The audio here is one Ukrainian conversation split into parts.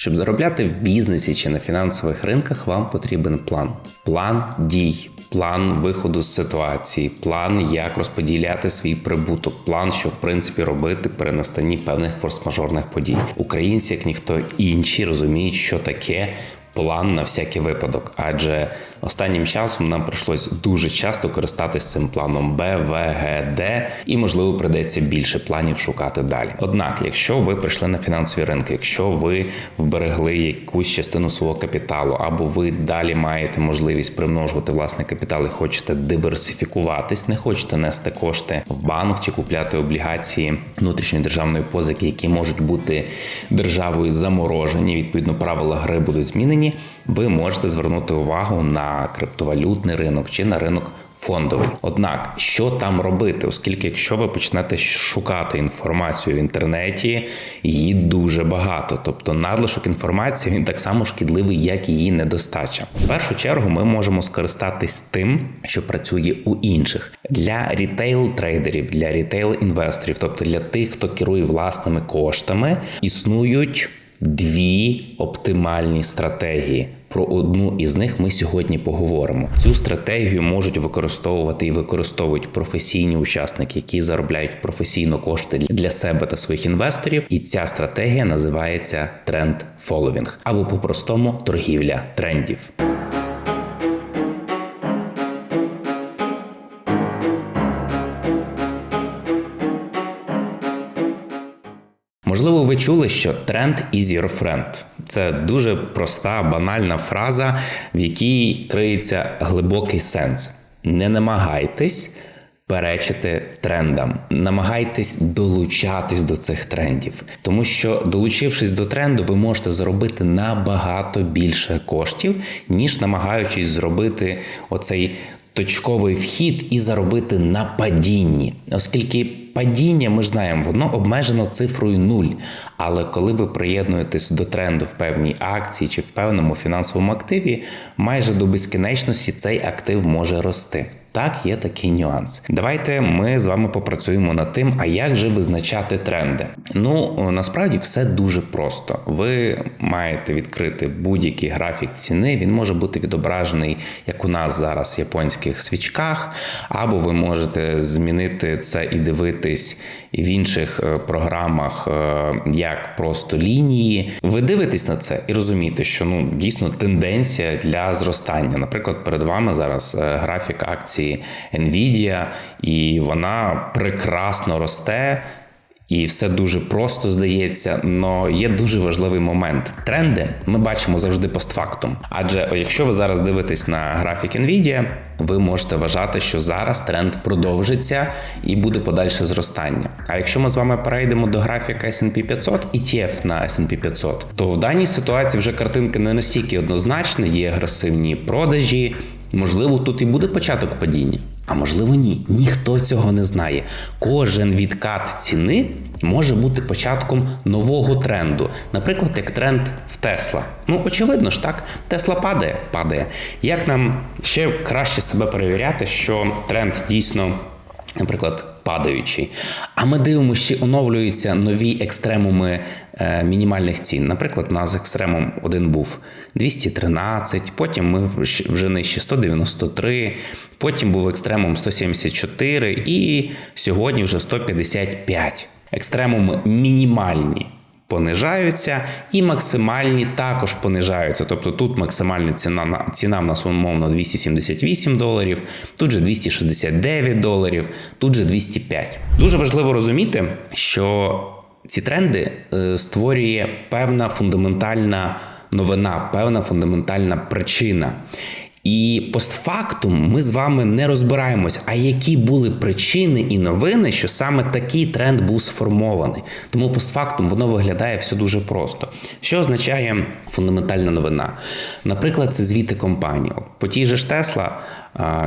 Щоб заробляти в бізнесі чи на фінансових ринках, вам потрібен план. План дій, план виходу з ситуації, план, як розподіляти свій прибуток, план, що в принципі робити при настанні певних форс-мажорних подій. Українці, як ніхто інші, розуміють, що таке план на всякий випадок, адже останнім часом нам прийшлось дуже часто користатися цим планом Б, В, Г, Д, і можливо придеться більше планів шукати далі. Однак, якщо ви прийшли на фінансові ринки, якщо ви вберегли якусь частину свого капіталу, або ви далі маєте можливість примножувати власний капітал і хочете диверсифікуватись, не хочете нести кошти в банк чи купляти облігації внутрішньої державної позики, які можуть бути державою заморожені. Відповідно, правила гри будуть змінені. Ви можете звернути увагу на криптовалютний ринок чи на ринок. Фондовий, однак, що там робити, оскільки, якщо ви почнете шукати інформацію в інтернеті, її дуже багато. Тобто надлишок інформації він так само шкідливий, як її недостача. В першу чергу ми можемо скористатись тим, що працює у інших для рітейл-трейдерів, для рітейл-інвесторів, тобто для тих, хто керує власними коштами, існують дві оптимальні стратегії. Про одну із них ми сьогодні поговоримо. Цю стратегію можуть використовувати і використовують професійні учасники, які заробляють професійно кошти для себе та своїх інвесторів. І ця стратегія називається тренд фоловінг або по-простому торгівля трендів. Ви чули, що тренд is your friend. Це дуже проста, банальна фраза, в якій криється глибокий сенс. Не намагайтесь перечити трендам, намагайтесь долучатись до цих трендів, тому що, долучившись до тренду, ви можете заробити набагато більше коштів, ніж намагаючись зробити оцей точковий вхід і заробити на падінні, оскільки падіння, ми ж знаємо, воно обмежено цифрою нуль. Але коли ви приєднуєтесь до тренду в певній акції чи в певному фінансовому активі, майже до безкінечності цей актив може рости. Так, є такий нюанс. Давайте ми з вами попрацюємо над тим, а як же визначати тренди. Ну насправді все дуже просто. Ви маєте відкрити будь-який графік ціни. Він може бути відображений, як у нас зараз в японських свічках, або ви можете змінити це і дивитись в інших е, програмах, е, як просто лінії. Ви дивитесь на це і розумієте, що ну дійсно тенденція для зростання. Наприклад, перед вами зараз е, графік акції Nvidia, і вона прекрасно росте. І все дуже просто здається, але є дуже важливий момент. Тренди ми бачимо завжди постфактум. Адже якщо ви зараз дивитесь на графік Nvidia, ви можете вважати, що зараз тренд продовжиться і буде подальше зростання. А якщо ми з вами перейдемо до графіка S&P 500, і ETF на S&P 500, то в даній ситуації вже картинка не настільки однозначна, є агресивні продажі. Можливо, тут і буде початок падіння, а можливо, ні. Ніхто цього не знає. Кожен відкат ціни може бути початком нового тренду, наприклад, як тренд в Тесла. Ну, очевидно ж, так, Тесла падає, падає. Як нам ще краще себе перевіряти, що тренд дійсно, наприклад, падаючий. А ми дивимося, чи оновлюються нові екстремуми е, мінімальних цін. Наприклад, у нас екстремум один був 213, потім ми вже нижче 193, потім був екстремум 174 і сьогодні вже 155. Екстремуми мінімальні понижаються, і максимальні також понижаються. Тобто тут максимальна ціна ціна в нас умовно 278 доларів, тут же 269 доларів, тут же 205. Дуже важливо розуміти, що ці тренди е, створює певна фундаментальна новина, певна фундаментальна причина. І постфактум ми з вами не розбираємось, а які були причини і новини, що саме такий тренд був сформований. Тому постфактум воно виглядає все дуже просто. Що означає фундаментальна новина? Наприклад, це звіти компанії. По тій же ж Тесла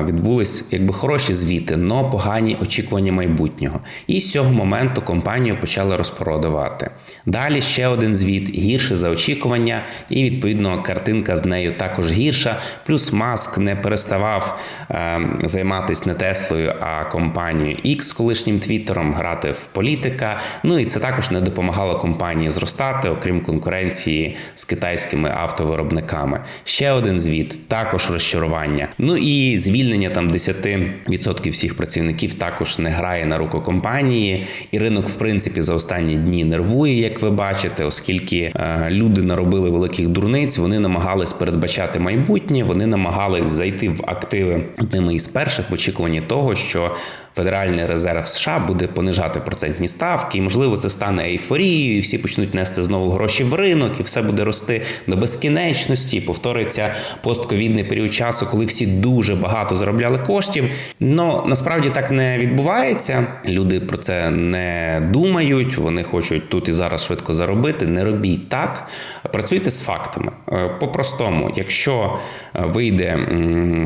відбулись якби хороші звіти, но погані очікування майбутнього. І з цього моменту компанію почали розпродавати. Далі ще один звіт гірше за очікування, і відповідно картинка з нею також гірша. Плюс Маск не переставав е, займатися не Теслою, а компанією X, колишнім Твіттером, грати в політика. Ну і це також не допомагало компанії зростати, окрім конкуренції з китайськими автовиробниками. Ще один звіт, також розчарування. Ну і звільнення там 10% всіх працівників також не грає на руку компанії, і ринок, в принципі, за останні дні нервує, як ви бачите, оскільки е, люди наробили великих дурниць, вони намагались передбачати майбутнє, вони намагались зайти в активи одними із перших в очікуванні того, що Федеральний резерв США буде понижати процентні ставки, і можливо це стане ейфорією. і Всі почнуть нести знову гроші в ринок, і все буде рости до безкінечності. Повториться постковідний період часу, коли всі дуже багато заробляли коштів. Но насправді так не відбувається. Люди про це не думають. Вони хочуть тут і зараз швидко заробити. Не робіть так. Працюйте з фактами. Е, По-простому, якщо е, вийде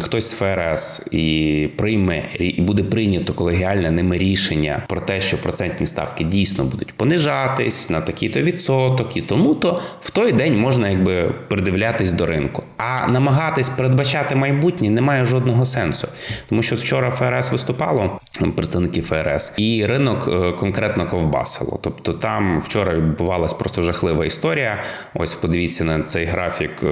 хтось з ФРС і прийме і буде прийнято колегіальне ними рішення про те, що процентні ставки дійсно будуть понижатись на такий-то відсоток і тому-то в той день можна якби придивлятись до ринку. А намагатись передбачати майбутнє немає жодного сенсу, тому що вчора ФРС виступало представники ФРС, і ринок е, конкретно ковбасило. Тобто там вчора відбувалась просто жахлива історія. Ось подивіться на цей графік е,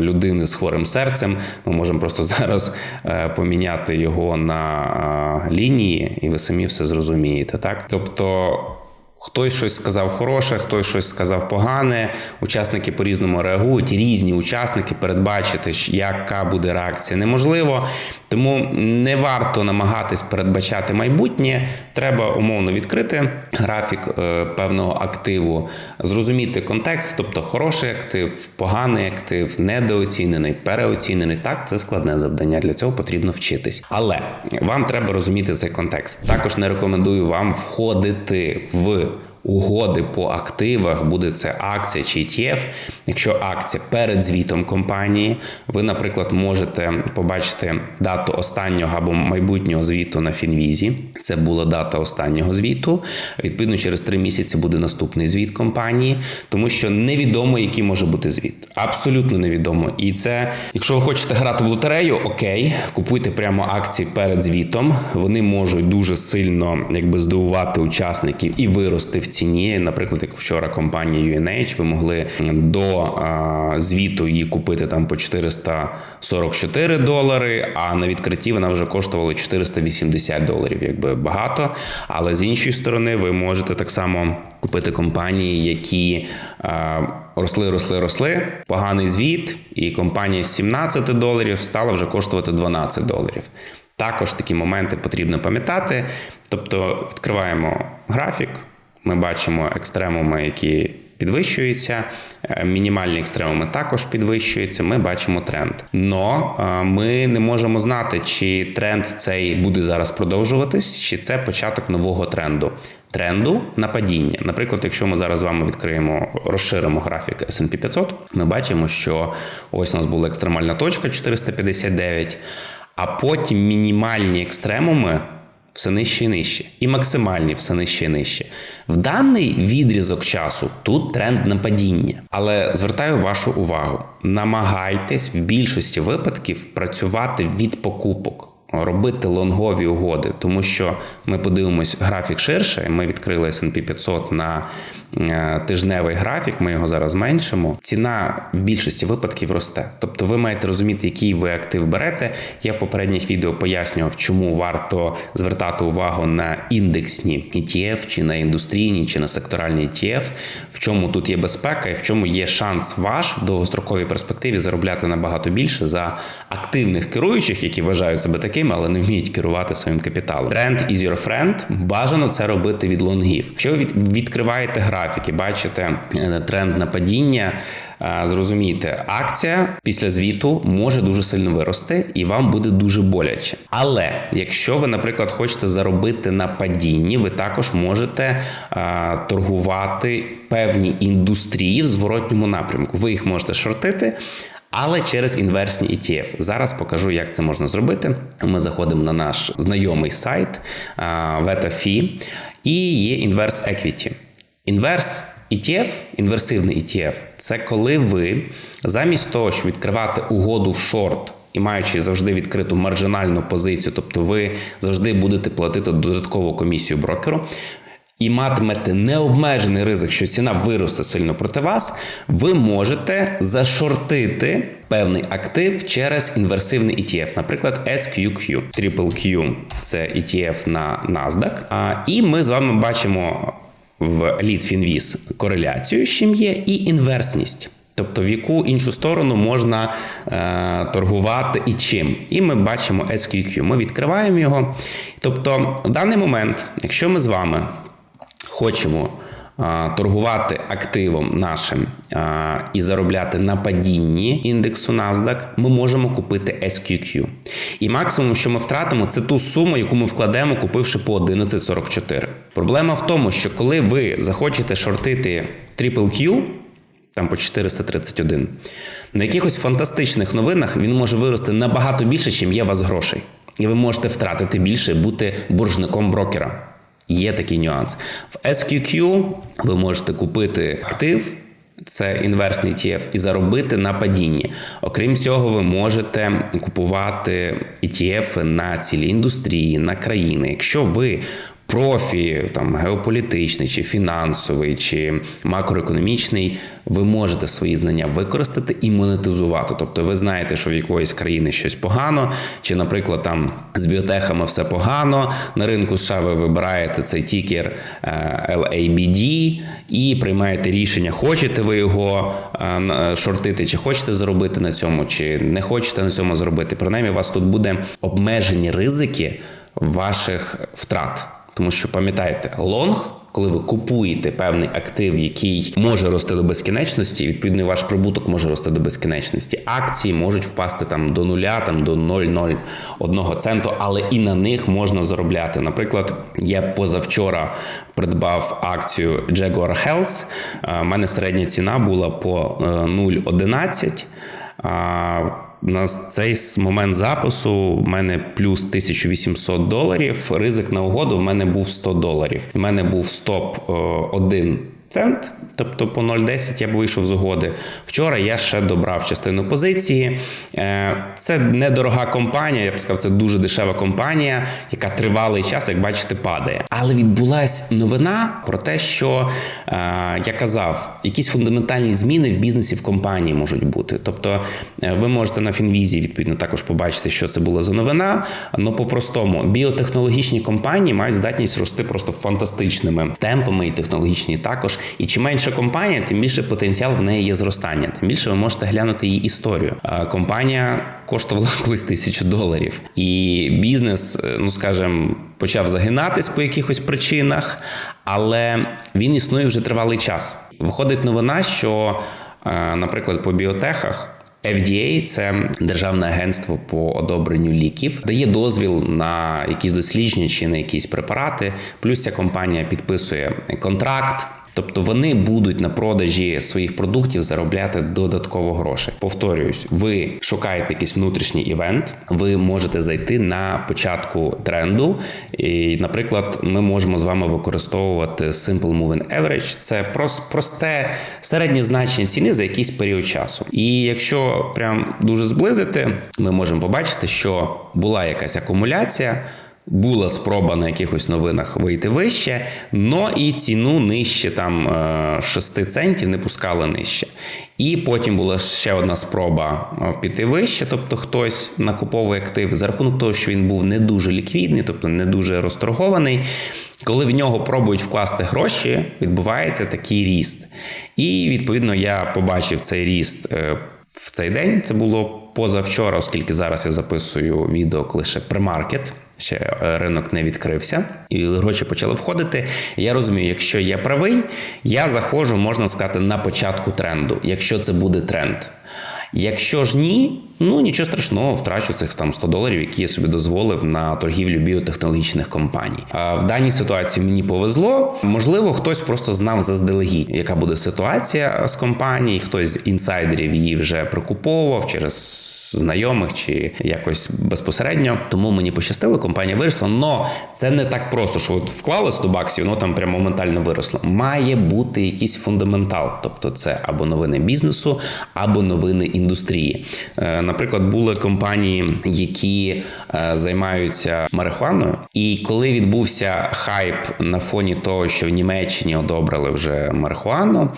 людини з хворим серцем. Ми можемо просто зараз е, поміняти його на лінії, і ви самі все зрозумієте. Так, тобто. Хтось щось сказав хороше, хтось щось сказав погане. Учасники по-різному реагують. Різні учасники передбачити, яка буде реакція, неможливо. Тому не варто намагатись передбачати майбутнє. Треба умовно відкрити графік е, певного активу, зрозуміти контекст, тобто хороший актив, поганий актив, недооцінений, переоцінений. Так, це складне завдання. Для цього потрібно вчитись. Але вам треба розуміти цей контекст. Також не рекомендую вам входити в угоди по активах, буде це акція чи ETF. Якщо акція перед звітом компанії, ви, наприклад, можете побачити дату останнього або майбутнього звіту на Фінвізі. Це була дата останнього звіту. Відповідно, через три місяці буде наступний звіт компанії, тому що невідомо, який може бути звіт. Абсолютно невідомо. І це, якщо ви хочете грати в лотерею, окей, купуйте прямо акції перед звітом. Вони можуть дуже сильно якби здивувати учасників і вирости в ціні. Наприклад, як вчора компанія UNH, ви могли до звіту її купити там по 444 долари, а на відкритті вона вже коштувала 480 доларів, якби багато. Але з іншої сторони, ви можете так само купити компанії, які росли, росли, росли. Поганий звіт, і компанія з 17 доларів стала вже коштувати 12 доларів. Також такі моменти потрібно пам'ятати. Тобто відкриваємо графік. Ми бачимо екстремуми, які підвищуються, е, мінімальні екстремуми також підвищуються. Ми бачимо тренд. Но е, ми не можемо знати, чи тренд цей буде зараз продовжуватись, чи це початок нового тренду. Тренду на падіння. Наприклад, якщо ми зараз з вами відкриємо, розширимо графік S&P 500, ми бачимо, що ось у нас була екстремальна точка 459, а потім мінімальні екстремуми все нижче і нижче, і максимальні все нижче і нижче. В даний відрізок часу тут тренд на падіння. Але звертаю вашу увагу: намагайтесь в більшості випадків працювати від покупок. Робити лонгові угоди, тому що ми подивимось графік ширше. Ми відкрили S&P 500 на тижневий графік. Ми його зараз зменшимо. Ціна в більшості випадків росте. Тобто, ви маєте розуміти, який ви актив берете. Я в попередніх відео пояснював, чому варто звертати увагу на індексні ETF, чи на індустрійні, чи на секторальні ETF, в чому тут є безпека і в чому є шанс ваш в довгостроковій перспективі заробляти набагато більше за активних керуючих, які вважають себе такими, але не вміють керувати своїм капіталом. Тренд is your friend. Бажано це робити від лонгів. Якщо ви відкриваєте графік і бачите е, тренд на падіння. Е, зрозумійте, акція після звіту може дуже сильно вирости, і вам буде дуже боляче. Але якщо ви, наприклад, хочете заробити на падінні, ви також можете а, торгувати певні індустрії в зворотньому напрямку. Ви їх можете шортити. але через інверсні ETF. Зараз покажу, як це можна зробити. Ми заходимо на наш знайомий сайт VetaFi і є Inverse Equity. Inverse ETF, інверсивний ETF – це коли ви замість того, щоб відкривати угоду в шорт і маючи завжди відкриту маржинальну позицію, тобто ви завжди будете платити додаткову комісію брокеру. І матимете необмежений ризик, що ціна виросте сильно проти вас, ви можете зашортити певний актив через інверсивний ETF, наприклад, SQQ. Triple Q – це ETF на NASDAQ. І ми з вами бачимо в Lead кореляцію, з чим є, і інверсність. Тобто в яку іншу сторону можна е, торгувати і чим. І ми бачимо SQQ. Ми відкриваємо його. Тобто, в даний момент, якщо ми з вами хочемо торгувати активом нашим і заробляти на падінні індексу NASDAQ, ми можемо купити SQQ. І максимум, що ми втратимо, це ту суму, яку ми вкладемо, купивши по 11,44. Проблема в тому, що коли ви захочете шортити Triple там по 431. На якихось фантастичних новинах він може вирости набагато більше, ніж є у вас грошей. І ви можете втратити більше, бути боржником брокера. Є такий нюанс. В SQQ ви можете купити актив, це інверсний ETF, і заробити на падінні. Окрім цього, ви можете купувати ETF на цілі індустрії, на країни. Якщо ви профі, там геополітичний, чи фінансовий, чи макроекономічний, ви можете свої знання використати і монетизувати. Тобто, ви знаєте, що в якоїсь країни щось погано, чи, наприклад, там з біотехами все погано. На ринку США ви вибираєте цей тікер е, LABD і приймаєте рішення, хочете ви його е, шортити, чи хочете заробити на цьому, чи не хочете на цьому зробити. Принаймні, у вас тут буде обмежені ризики ваших втрат. Тому що пам'ятаєте, лонг, коли ви купуєте певний актив, який може рости до безкінечності, відповідно, ваш прибуток може рости до безкінечності. Акції можуть впасти там до нуля, там до 0,01 центу, але і на них можна заробляти. Наприклад, я позавчора придбав акцію Jaguar Health. У мене середня ціна була по 0,11 на цей момент запису в мене плюс 1800 доларів. Ризик на угоду в мене був 100 доларів. У мене був стоп 1 е, цент, тобто по 0,10 я б вийшов з угоди. Вчора я ще добрав частину позиції. Е, це недорога компанія, я б сказав, це дуже дешева компанія, яка тривалий час, як бачите, падає. Але відбулася новина про те, що е, я казав, якісь фундаментальні зміни в бізнесі в компанії можуть бути. Тобто, е, ви можете на Фінвізі відповідно також побачити, що це була за новина. Ну по-простому, біотехнологічні компанії мають здатність рости просто фантастичними темпами, і технологічні також. І чим менше компанія, тим більше потенціал в неї є зростання. Тим більше ви можете глянути її історію. Компанія коштувала колись тисячу доларів, і бізнес, е, ну скажімо, почав загинатись по якихось причинах, але він існує вже тривалий час. Виходить новина, що, е, наприклад, по біотехах. FDA – це державне агентство по одобренню ліків, дає дозвіл на якісь дослідження чи на якісь препарати. Плюс ця компанія підписує контракт Тобто вони будуть на продажі своїх продуктів заробляти додатково гроші. Повторююсь, ви шукаєте якийсь внутрішній івент, ви можете зайти на початку тренду. І, Наприклад, ми можемо з вами використовувати Simple Moving Average. Це просте середнє значення ціни за якийсь період часу. І якщо прям дуже зблизити, ми можемо побачити, що була якась акумуляція. Була спроба на якихось новинах вийти вище, но і ціну нижче там 6 е, центів не пускали нижче. І потім була ще одна спроба е, піти вище, тобто хтось накуповує актив за рахунок того, що він був не дуже ліквідний, тобто не дуже розторгований. Коли в нього пробують вкласти гроші, відбувається такий ріст. І відповідно я побачив цей ріст е, в цей день. Це було позавчора, оскільки зараз я записую відео коли ще премаркет ще е, ринок не відкрився, і гроші почали входити. Я розумію, якщо я правий, я заходжу, можна сказати, на початку тренду, якщо це буде тренд. Якщо ж ні, Ну нічого страшного, втрачу цих там 100 доларів, які я собі дозволив на торгівлю біотехнологічних компаній. А в даній ситуації мені повезло. Можливо, хтось просто знав заздалегідь, яка буде ситуація з компанії. Хтось з інсайдерів її вже прокуповував через знайомих чи якось безпосередньо. Тому мені пощастило, компанія виросла. Но це не так просто, що от вклали 100 баксів, воно там прямо моментально виросло. Має бути якийсь фундаментал, тобто це або новини бізнесу, або новини індустрії. Наприклад, були компанії, які е, займаються марихуаною, і коли відбувся хайп на фоні того, що в Німеччині одобрили вже марихуану,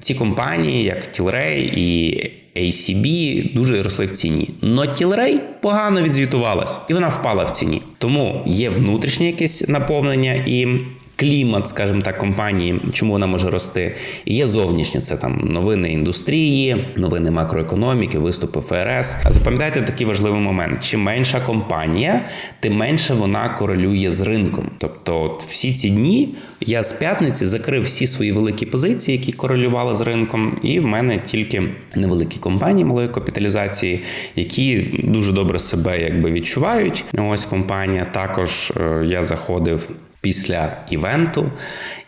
ці компанії, як Tilray і ACB дуже росли в ціні. Но Tilray погано відзвітувалась, і вона впала в ціні. Тому є внутрішнє якесь наповнення і. Клімат, скажімо так, компанії, чому вона може рости, і є зовнішнє це там новини індустрії, новини макроекономіки, виступи ФРС. Запам'ятайте такий важливий момент: чим менша компанія, тим менше вона корелює з ринком. Тобто, от всі ці дні я з п'ятниці закрив всі свої великі позиції, які корелювали з ринком, і в мене тільки невеликі компанії малої капіталізації, які дуже добре себе якби відчувають. Ось компанія. Також е, я заходив після івенту,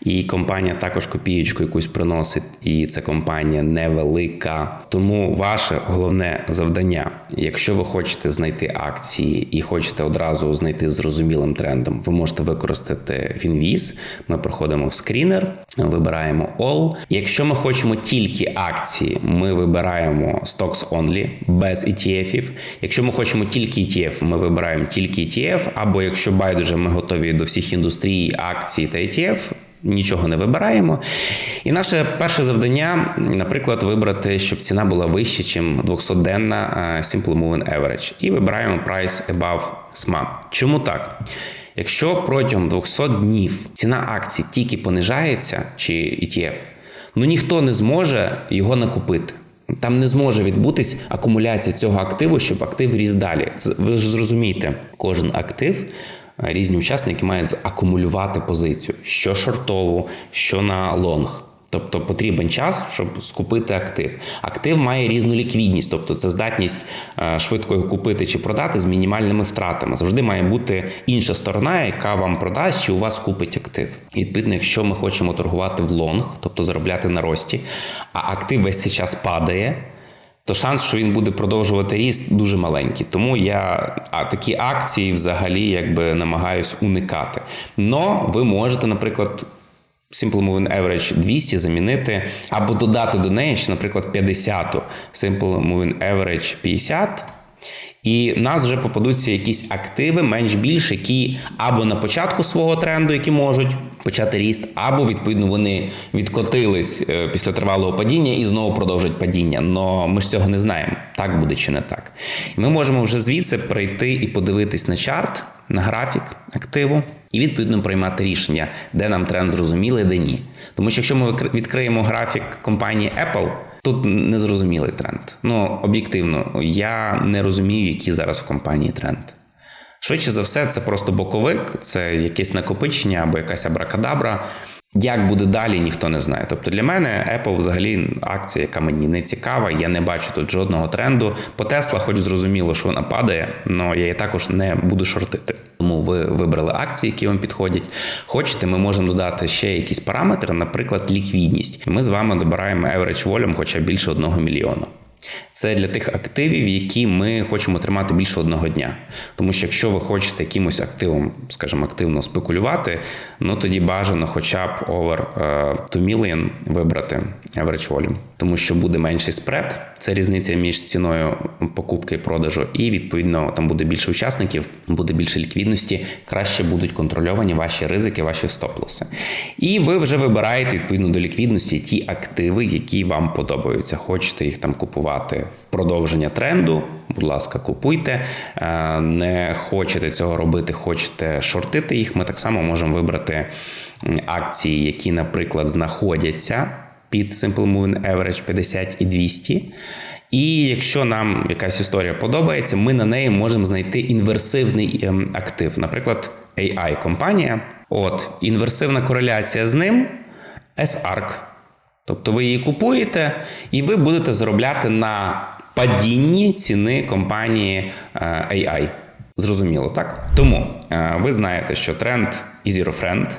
і компанія також копієчку якусь приносить, і це компанія невелика. Тому ваше головне завдання, якщо ви хочете знайти акції і хочете одразу знайти зрозумілим трендом, ви можете використати Finviz. Ми проходимо в скрінер, вибираємо All. Якщо ми хочемо тільки акції, ми вибираємо Stocks Only без ETF-ів. Якщо ми хочемо тільки ETF, ми вибираємо тільки ETF, або якщо байдуже ми готові до всіх індустрій, акцій та ETF, Нічого не вибираємо. І наше перше завдання, наприклад, вибрати, щоб ціна була вища, ніж 200-денна Simple Moving Average. І вибираємо Price Above SMA. Чому так? Якщо протягом 200 днів ціна акцій тільки понижається, чи ETF, ну ніхто не зможе його накупити. Там не зможе відбутись акумуляція цього активу, щоб актив ріс далі. Ви ж зрозумієте, кожен актив різні учасники мають закумулювати позицію, що шортову, що на лонг. Тобто потрібен час, щоб скупити актив. Актив має різну ліквідність, тобто це здатність е, швидко його купити чи продати з мінімальними втратами. Завжди має бути інша сторона, яка вам продасть чи у вас купить актив. І відповідно, якщо ми хочемо торгувати в лонг, тобто заробляти на рості, а актив весь цей час падає то шанс, що він буде продовжувати ріст, дуже маленький. Тому я а такі акції взагалі якби намагаюсь уникати. Но ви можете, наприклад. Simple Moving Average 200 замінити або додати до неї, ще, наприклад, 50 Simple Moving Average 50. І в нас вже попадуться якісь активи менш більш, які або на початку свого тренду, які можуть почати ріст, або відповідно вони відкотились е, після тривалого падіння і знову продовжать падіння. Но ми ж цього не знаємо, так буде чи не так. Ми можемо вже звідси прийти і подивитись на чарт, на графік активу, і відповідно приймати рішення, де нам тренд зрозумілий, де ні. Тому що якщо ми відкриємо графік компанії Apple. Тут незрозумілий тренд. Ну, об'єктивно, я не розумію, який зараз в компанії тренд. Швидше за все, це просто боковик, це якесь накопичення або якась абракадабра. Як буде далі, ніхто не знає. Тобто для мене Apple взагалі акція, яка мені не цікава, я не бачу тут жодного тренду. По Tesla, хоч зрозуміло, що вона падає, але я її також не буду шортити. Тому ви вибрали акції, які вам підходять. Хочете, ми можемо додати ще якісь параметри, наприклад, ліквідність. Ми з вами добираємо average volume хоча більше одного мільйона. Це для тих активів, які ми хочемо тримати більше одного дня. Тому що якщо ви хочете якимось активом, скажімо, активно спекулювати, ну тоді бажано хоча б over 2 million вибрати average volume. тому що буде менший спред, це різниця між ціною покупки і продажу, і відповідно там буде більше учасників, буде більше ліквідності, краще будуть контрольовані ваші ризики, ваші стоп-лоси. І ви вже вибираєте відповідно до ліквідності ті активи, які вам подобаються. Хочете їх там купувати в продовження тренду. Будь ласка, купуйте. Е, не хочете цього робити, хочете шортити їх. Ми так само можемо вибрати акції, які, наприклад, знаходяться під Simple Moving Average 50 і 200. І якщо нам якась історія подобається, ми на неї можемо знайти інверсивний ем, актив, наприклад, AI-компанія. От, інверсивна кореляція з ним S-ARC. Тобто ви її купуєте, і ви будете заробляти на падінні ціни компанії е, AI. Зрозуміло, так? Тому е, ви знаєте, що тренд і Zero Friend.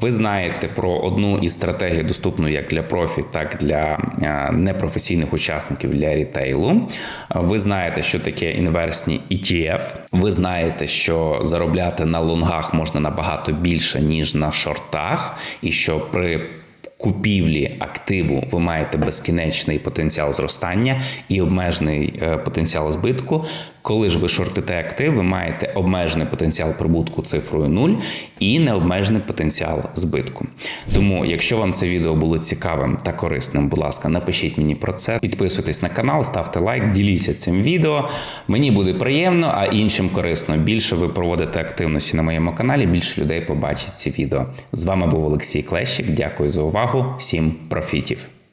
Ви знаєте про одну із стратегій, доступну як для профі, так і для е, непрофесійних учасників для рітейлу. Ви знаєте, що таке інверсні ETF. Ви знаєте, що заробляти на лонгах можна набагато більше, ніж на шортах, і що при купівлі активу ви маєте безкінечний потенціал зростання і обмежений е, потенціал збитку. Коли ж ви шортите актив, ви маєте обмежений потенціал прибутку цифрою 0 і необмежений потенціал збитку. Тому, якщо вам це відео було цікавим та корисним, будь ласка, напишіть мені про це. Підписуйтесь на канал, ставте лайк, діліться цим відео. Мені буде приємно, а іншим корисно. Більше ви проводите активності на моєму каналі, більше людей побачить ці відео. З вами був Олексій Клещик. Дякую за увагу. Всім профітів.